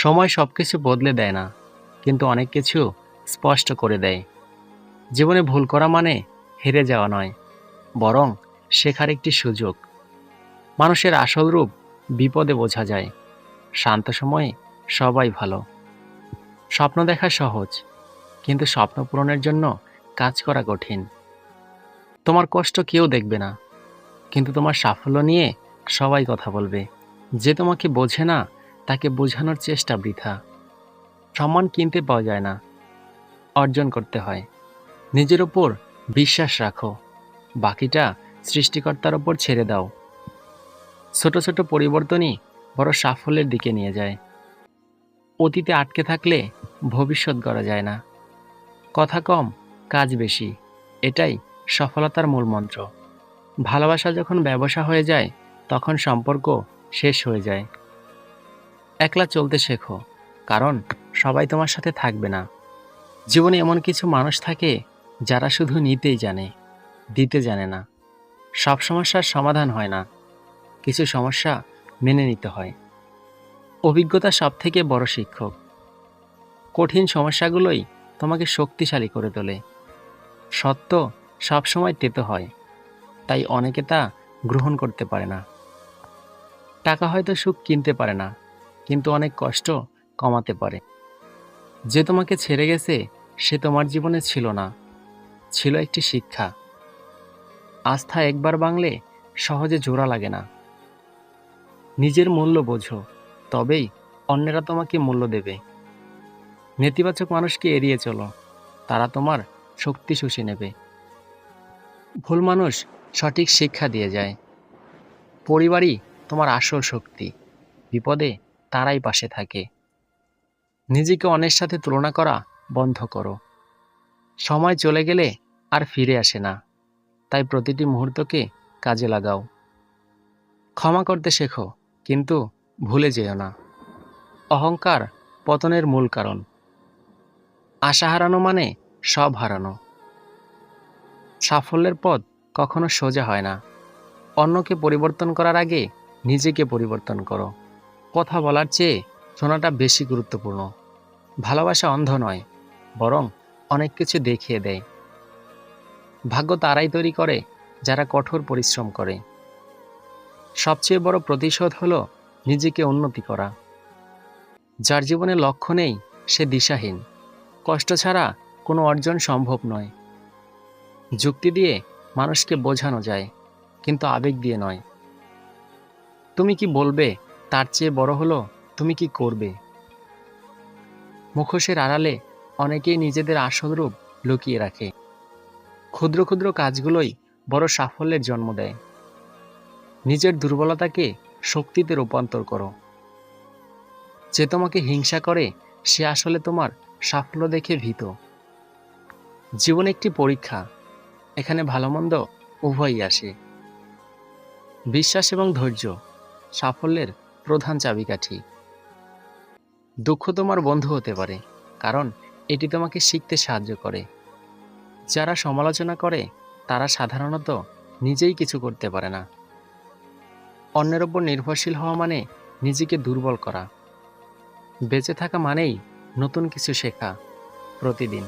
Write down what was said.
সময় সব কিছু বদলে দেয় না, কিন্তু অনেক কিছু স্পষ্ট করে দেয়। জীবনে ভুল করা মানে হেরে যাওয়া নয়, বরং শেখার একটি সুযোগ। মানুষের আসল রূপ বিপদে বোঝা যায়, শান্ত সময়ে সবাই ভালো। স্বপ্ন দেখা সহজ, কিন্তু স্বপ্ন পূরণের জন্য কাজ করা কঠিন। তোমার কষ্ট কেউ দেখবে না, কিন্তু তোমার সাফল্য নিয়ে সবাই কথা বলবে। যে তোমাকে বোঝে না তাকে বোঝানোর চেষ্টা বৃথা। সম্মান কিনতে পাওয়া যায় না। অর্জন করতে হয়। নিজের ওপর বিশ্বাস রাখো। বাকিটা সৃষ্টিকর্তার ওপর ছেড়ে দাও। ছোট ছোট পরিবর্তনই বড় সাফল্যের দিকে নিয়ে যায়। অতীতে আটকে থাকলে ভবিষ্যৎ গড়া যায় না। কথা কম, কাজ বেশি, এটাই সফলতার মূল মন্ত্র। ভালোবাসা যখন ব্যবসা হয়ে যায়, তখন সম্পর্ক শেষ হয়ে যায়। একলা চলতে শেখো, কারণ সবাই তোমার সাথে থাকবে না। জীবনে এমন কিছু মানুষ থাকে যারা শুধু নিতেই জানে, দিতে জানে না। সব সমস্যার সমাধান হয় না, কিছু সমস্যা মেনে নিতে হয়। অভিজ্ঞতা সব থেকে বড় শিক্ষক। কঠিন সমস্যাগুলোই তোমাকে শক্তিশালী করে তোলে। সত্য সবসময় তেতো হয়, তাই অনেকে তা গ্রহণ করতে পারে না। টাকা হয়তো সুখ কিনতে পারে না কিন্তু অনেক কষ্ট কমাতে পারে। যে তোমাকে ছেড়ে গেছে, সে তোমার জীবনে ছিল না, ছিল একটি শিক্ষা। আস্থা একবার বাংলে সহজে জোড়া লাগে না। নিজের মূল্য বোঝো, তবেই অন্যেরা তোমাকে মূল্য দেবে। নেতিবাচক মানুষকে এড়িয়ে চলো, তারা তোমার শক্তি শুষে নেবে। ভুল মানুষ সঠিক শিক্ষা দিয়ে যায়। পরিবারই তোমার আসল শক্তি। বিপদে তারাই পাশে থাকে। নিজেকে অন্যের সাথে তুলনা করা বন্ধ করো। সময় চলে গেলে আর ফিরে আসে না। তাই প্রতিটি মুহূর্তকে কাজে লাগাও। ক্ষমা করতে শেখো, কিন্তু ভুলে যেও না। অহংকার পতনের মূল কারণ। আশা হারানো মানে সব হারানো। সাফল্যের পথ কখনো সোজা হয় না। অন্যকে পরিবর্তন করার আগে নিজেকে পরিবর্তন করো। কথা বলার চেয়ে শোনাটা বেশি গুরুত্বপূর্ণ। ভালোবাসা অন্ধ নয়, বরং অনেক কিছু দেখিয়ে দেয়। ভাগ্য তারাই তৈরি করে, যারা কঠোর পরিশ্রম করে। সবচেয়ে বড় প্রতিশোধ হলো নিজেকে উন্নতি করা। যার জীবনে লক্ষ্য নেই, সে দিশাহীন। কষ্ট ছাড়া কোনো অর্জন সম্ভব নয়। যুক্তি দিয়ে মানুষকে বোঝানো যায়, কিন্তু আবেগ দিয়ে নয়। তুমি কি বলবে তার চেয়ে বড় হলো, তুমি কি করবে? মুখোশের আড়ালে অনেকেই নিজেদের আসল রূপ লুকিয়ে রাখে। ক্ষুদ্র ক্ষুদ্র কাজগুলোই বড় সাফল্যের জন্ম দেয়। নিজের দুর্বলতাকে শক্তিতে রূপান্তর করো। যে তোমাকে হিংসা করে, সে আসলে তোমার সাফল্য দেখে ভীত। জীবন একটি পরীক্ষা, এখানে ভালো মন্দ উভয়ই আসে। বিশ্বাস এবং ধৈর্য সাফল্যের প্রধান চাবিকাঠি। দুঃখ তোমার বন্ধু হতে পারে, কারণ এটি তোমাকে শিখতে সাহায্য করে। যারা সমালোচনা করে, তারা সাধারণত নিজেই কিছু করতে পারে না। অন্যের ওপর নির্ভরশীল হওয়া মানে নিজেকে দুর্বল করা। বেঁচে থাকা মানেই নতুন কিছু শেখা প্রতিদিন।